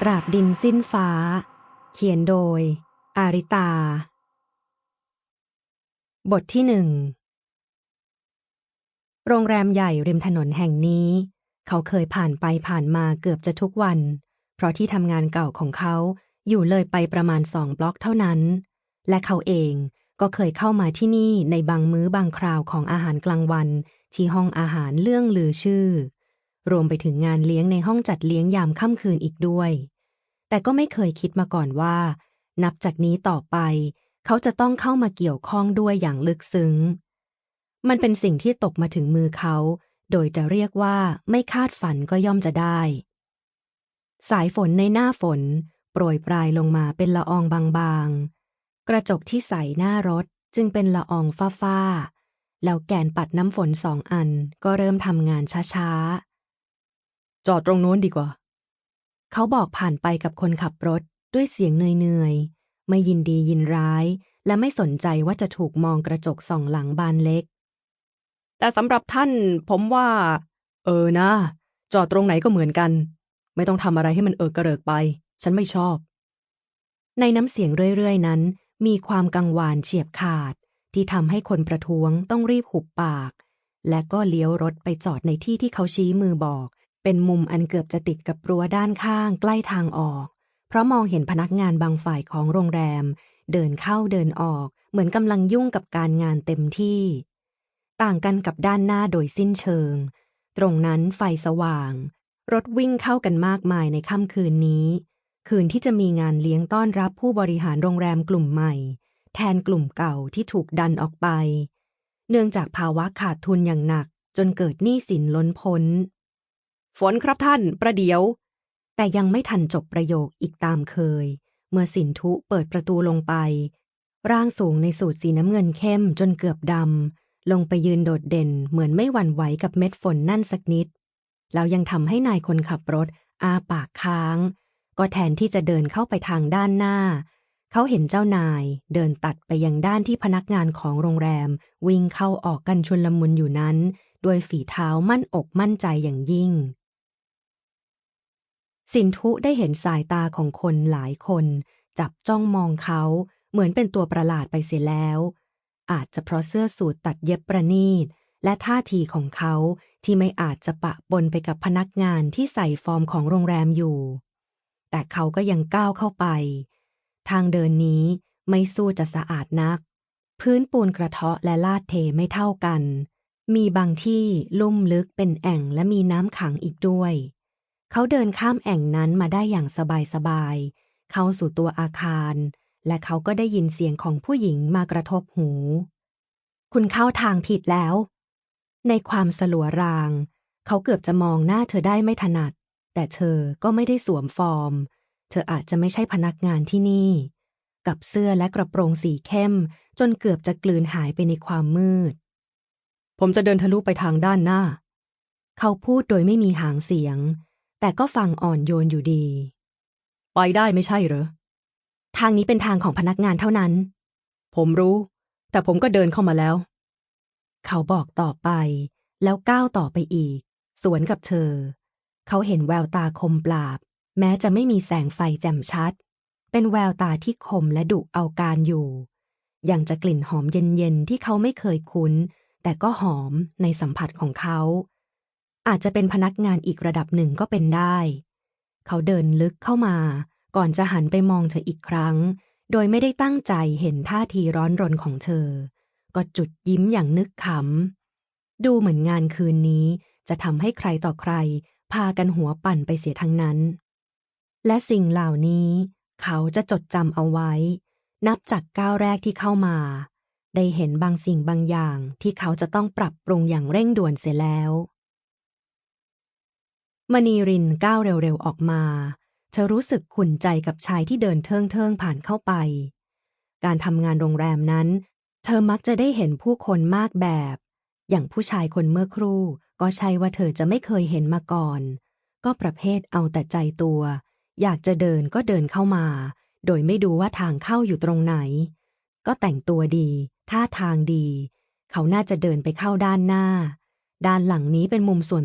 ตราบดินสิ้นฟ้า เขียนโดย อาริตา บทที่หนึ่ง โรงแรมใหญ่ริมถนนแห่งนี้ เขาเคยผ่านไปผ่านมาเกือบจะทุกวัน เพราะที่ทำงานเก่าของเขาอยู่เลยไปประมาณสองบล็อกเท่านั้น และเขาเองก็เคยเข้ามาที่นี่ในบางมื้อบางคราวของอาหารกลางวัน ที่ห้องอาหารเรื่องลือชื่อ รวมไปถึงงานเลี้ยงในห้องจัดเลี้ยงยามค่ำคืนอีกด้วย แต่ก็ไม่เคยคิดมาก่อนว่า นับจากนี้ต่อไป เขาจะต้องเข้ามาเกี่ยวข้องด้วยอย่างลึกซึ้ง มันเป็นสิ่งที่ตกมาถึงมือเขา โดยจะเรียกว่าไม่คาดฝันก็ย่อมจะได้ สายฝนในหน้าฝน โปรยปลายลงมาเป็นละอองบางๆ กระจกที่ใสหน้ารถจึงเป็นละอองฟ้าๆแล้วแกนปัดน้ำฝนสองอันก็เริ่มทำงานช้าๆ จอดตรงโน้นดีกว่า เขาบอกผ่านไปกับคนขับรถด้วยเสียงเหนื่อยๆ ไม่ยินดียินร้าย และไม่สนใจว่าจะถูกมองกระจกส่องหลังบานเล็ก แต่สำหรับท่าน ผมว่า เออนะ จอดตรงไหนก็เหมือนกัน ไม่ต้องทำอะไรให้มันเออกระเริกไป ฉันไม่ชอบ ในน้ำเสียงเรื่อยๆนั้น มีความกังวานเฉียบขาด ที่ทำให้คนประท้วงต้องรีบหุบปาก และก็เลี้ยวรถไปจอดในที่ที่เขาชี้มือบอก เป็นมุมอันเกือบจะติดกับรั้วด้านข้างใกล้ทางออก เพราะมองเห็นพนักงานบางฝ่ายของโรงแรม เดินเข้าเดินออก เหมือนกำลังยุ่งกับการงานเต็มที่ ต่างกันกับด้านหน้าโดยสิ้นเชิง ตรงนั้นไฟสว่าง รถวิ่งเข้ากันมากมายในค่ำคืนนี้ คืนที่จะมีงานเลี้ยงต้อนรับผู้บริหารโรงแรมกลุ่มใหม่ แทนกลุ่มเก่าที่ถูกดันออกไป เนื่องจากภาวะขาดทุนอย่างหนักจนเกิดหนี้สินล้นพ้น ฝนครับท่าน ประเดี๋ยว แต่ยังไม่ทันจบประโยคอีกตามเคย เมื่อสินทุเปิดประตูลงไป ร่างสูงในสูทสีน้ำเงินเข้มจนเกือบดำ ลงไปยืนโดดเด่นเหมือนไม่หวั่นไหวกับเม็ดฝนนั่นสักนิด แล้วยังทำให้นายคนขับรถอาปากค้าง ก็แทนที่จะเดินเข้าไปทางด้านหน้า เขาเห็นเจ้านายเดินตัดไปยังด้านที่พนักงานของโรงแรม วิ่งเข้าออกกันชุนลมุนอยู่นั้น ด้วยฝีเท้ามั่นอกมั่นใจอย่างยิ่ง สินทุได้เห็นสายตาของคนหลายคน จับจ้องมองเขาเหมือนเป็นตัวประหลาดไปเสียแล้ว อาจจะเพราะเสื้อสูทตัดเย็บประณีต และท่าทีของเขาที่ไม่อาจจะปะปนไปกับพนักงานที่ใส่ฟอร์มของโรงแรมอยู่ แต่เขาก็ยังก้าวเข้าไป ทางเดินนี้ไม่สู้จะสะอาดนัก พื้นปูนกระเทาะและลาดเทไม่เท่ากัน มีบางที่ลุ่มลึกเป็นแอ่งและมีน้ำขังอีกด้วย เขาเดินข้ามแอ่งนั้นมาได้อย่างสบายๆ เข้าสู่ตัวอาคาร และเขาก็ได้ยินเสียงของผู้หญิงมากระทบหู คุณเข้าทางผิดแล้ว ในความสลัวราง เขาเกือบจะมองหน้าเธอได้ไม่ถนัด แต่เธอก็ไม่ได้สวมฟอร์ม เธออาจจะไม่ใช่พนักงานที่นี่ กับเสื้อและกระโปรงสีเข้ม จนเกือบจะกลืนหายไปในความมืด ผมจะเดินทะลุไปทางด้านหน้า เขาพูดโดยไม่มีหางเสียง แต่ก็ฟังอ่อนโยนอยู่ดี ไปได้ไม่ใช่เหรอ ทางนี้เป็นทางของพนักงานเท่านั้น ผมรู้ แต่ผมก็เดินเข้ามาแล้ว เขาบอกต่อไป แล้วก้าวต่อไปอีก สวนกับเธอ เขาเห็นแววตาคมปราบ แม้จะไม่มีแสงไฟแจ่มชัด เป็นแววตาที่คมและดุเอาการอยู่ ยังจะกลิ่นหอมเย็นๆที่เขาไม่เคยคุ้น แต่ก็หอมในสัมผัสของเขา อาจจะเป็นพนักงานอีกระดับหนึ่งก็เป็นได้ เขาเดินลึกเข้ามา ก่อนจะหันไปมองเธออีกครั้ง โดยไม่ได้ตั้งใจเห็นท่าทีร้อนรนของเธอ ก็จุดยิ้มอย่างนึกขำ ดูเหมือนงานคืนนี้จะทำให้ใครต่อใคร พากันหัวปั่นไปเสียทั้งนั้น และสิ่งเหล่านี้ เขาจะจดจำเอาไว้ นับจากก้าวแรกที่เข้ามา ได้เห็นบางสิ่งบางอย่างที่เขาจะต้องปรับปรุงอย่างเร่งด่วนเสียแล้ว มณีรินก้าวเร็วๆออกมา เธอรู้สึกขุ่นใจกับชายที่เดินเทิงเทิงๆผ่านเข้าไป การทำงานโรงแรมนั้น เธอมักจะได้เห็นผู้คนมากแบบ อย่างผู้ชายคนเมื่อครู่ ก็ใช่ว่าเธอจะไม่เคยเห็นมาก่อน ก็ประเภทเอาแต่ใจตัว อยากจะเดินก็เดินเข้ามา โดยไม่ดูว่าทางเข้าอยู่ตรงไหน ก็แต่งตัวดี ท่าทางดี เขาน่าจะเดินไปเข้าด้านหน้า ด้านหลังนี้เป็นมุมส่วน